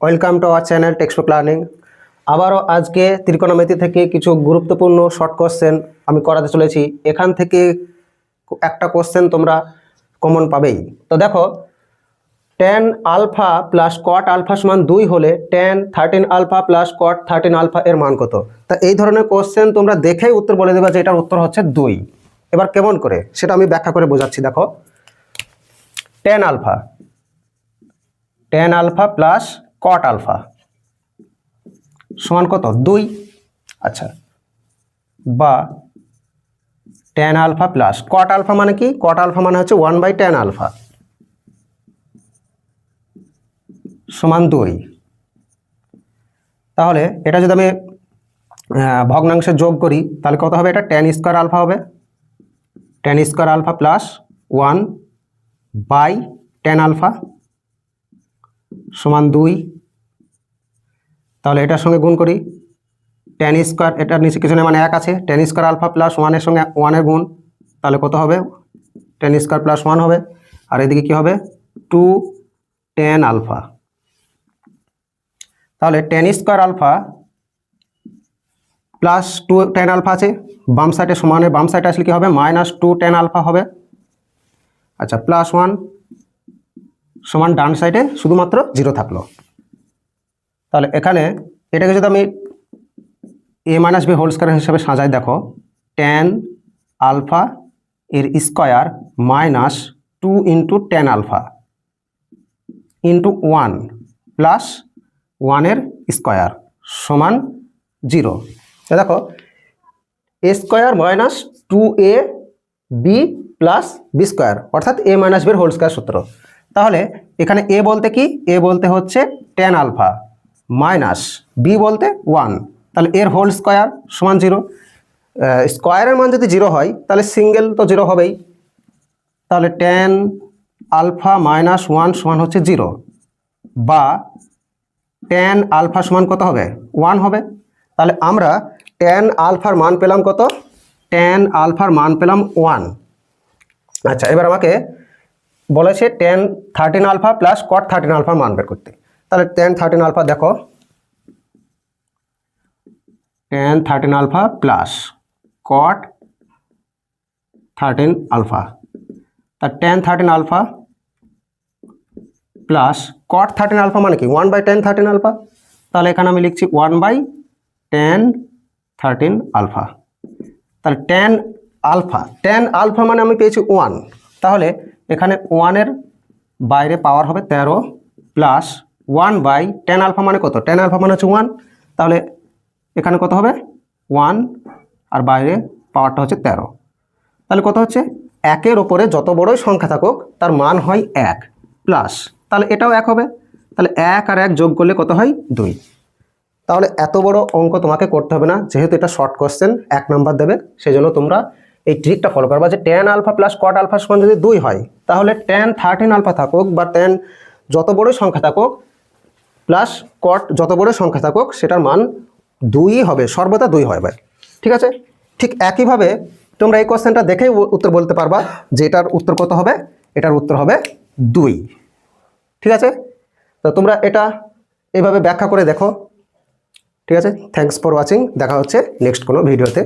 Welcome to our channel textbook learning. আবারও আজকে ত্রিকোণমিতি থেকে কিছু গুরুত্বপূর্ণ শর্ট কোশ্চেন আমি করাতে চলেছি। এখান থেকে একটা কোশ্চেন তোমরা কমন পাবেই। তো দেখো tan alpha plus cot alpha সমান দুই হলে tan thirteen alpha plus cot thirteen alpha এর মান কত? তা এই ধরনের কোশ্চেন তোমরা দেখেই উত্তর বলে দেবে যে এটার উত্তর হচ্ছে দুই। এবার কেমন করে? সেটা আমি ব্যাখ্যা করে বোঝাচ্ছি, দেখো। Tan alpha tan alpha plus cot alpha সমান কত? দুই। আচ্ছা। বা tan alpha plus cot alpha মানে কি? কট আলফা মানে হচ্ছে ওয়ান বাই টেন আলফা সমান দুই। তাহলে এটা যদি আমি ভগ্নাংশে যোগ করি, তাহলে কত হবে? এটা টেন স্কোয়ার আলফা হবে। Tan square alpha plus one by tan alpha সমান দুই। তাহলে এটার সঙ্গে গুণ করি। টেন স্কোয়ার এটার নিচে কিছু নেই মানে এক আছে। টেন স্কোয়ার আলফা প্লাস ওয়ানের সঙ্গে ওয়ানের গুণ, তাহলে কত হবে? টেন স্কোয়ার প্লাস ওয়ান হবে। আর এদিকে কি হবে? টু টেন আলফা তাহলে tan square alpha plus two tan alpha আছে। বাম সাইডে সমানে বাম সাইডে আসলে কি হবে? মাইনাস টু টেন আলফা হবে। আচ্ছা প্লাস ওয়ান সমান ডান সাইডে শুধুমাত্র জিরো থাকল। তাহলে এখানে এটাকে যদি আমি A minus B whole square হিসাবে সাজাই, দেখো টেন আলফা এর square minus two into tan alpha into one plus ওয়ানের স্কোয়ার সমান জিরো। দেখো, A square minus two A B plus B square, অর্থাৎ এ মাইনাস বির হোল স্কোয়ার সূত্র। তাহলে এখানে এ বলতে কি? এ বলতে হচ্ছে টেন আলফা মাইনাস বি বলতে ওয়ান তাহলে এর হোল স্কোয়ার সমান জিরো স্কোয়ারের মান যদি জিরো হয়, তাহলে সিঙ্গেল তো জিরো হবেই। তাহলে টেন আলফা মাইনাস ওয়ান সমান হচ্ছে জিরো বা টেন আলফা সমান কত হবে? ওয়ান হবে। তাহলে আমরা টেন আলফার মান পেলাম কত? টেন আলফার মান পেলাম ওয়ান আচ্ছা এবার আমাকে বলেছে tan thirteen alpha plus cot thirteen আলফার মান বের করতে। তাহলে টেন থার্টিন আলফা দেখো। Tan thirteen alpha plus cot thirteen alpha তা tan thirteen alpha plus cot thirteen alpha মানে কি? One by tan thirteen alpha তাহলে এখানে আমি লিখছি one by tan thirteen alpha তাহলে টেন আলফা টেন আলফা মানে আমি পেয়েছি ওয়ান তাহলে এখানে ওয়ানের বাইরে পাওয়ার হবে তেরো plus one by tan alpha মানে কত? টেন আলফা মানে হচ্ছে ওয়ান তাহলে এখানে কত হবে? ওয়ান আর বাইরে পাওয়ারটা হচ্ছে তেরো। তাহলে কত হচ্ছে? একের ওপরে যত বড়ই সংখ্যা থাকুক, তার মান হয় এক প্লাস তাহলে এটাও এক হবে। তাহলে এক আর এক যোগ করলে কত হয়? দুই। তাহলে এত বড় অঙ্ক তোমাকে করতে হবে না, যেহেতু এটা শর্ট কোশ্চেন এক নাম্বার দেবে সেই জন্য তোমরা এই ট্রিকটা ফলো করবা যে tan alpha plus cot alpha সমান যদি দুই হয়, তাহলে ট্যান থার্টিন আলফা থাকুক বা ট্যান যত বড়ই সংখ্যা থাকুক প্লাস কট যত বড় সংখ্যা থাকুক, সেটার মান দুই হবে, সর্বদা দুই হবে ঠিক আছে? ঠিক একইভাবে তোমরা এই কোশ্চেনটা দেখেই উত্তর বলতে পারবা যে এটার উত্তর কত হবে? এটার উত্তর হবে দুই। ঠিক আছে? তো তোমরা এটা এইভাবে ব্যাখ্যা করে দেখো। ঠিক আছে? থ্যাঙ্কস ফর ওয়াচিং দেখা হচ্ছে নেক্সট কোনো ভিডিওতে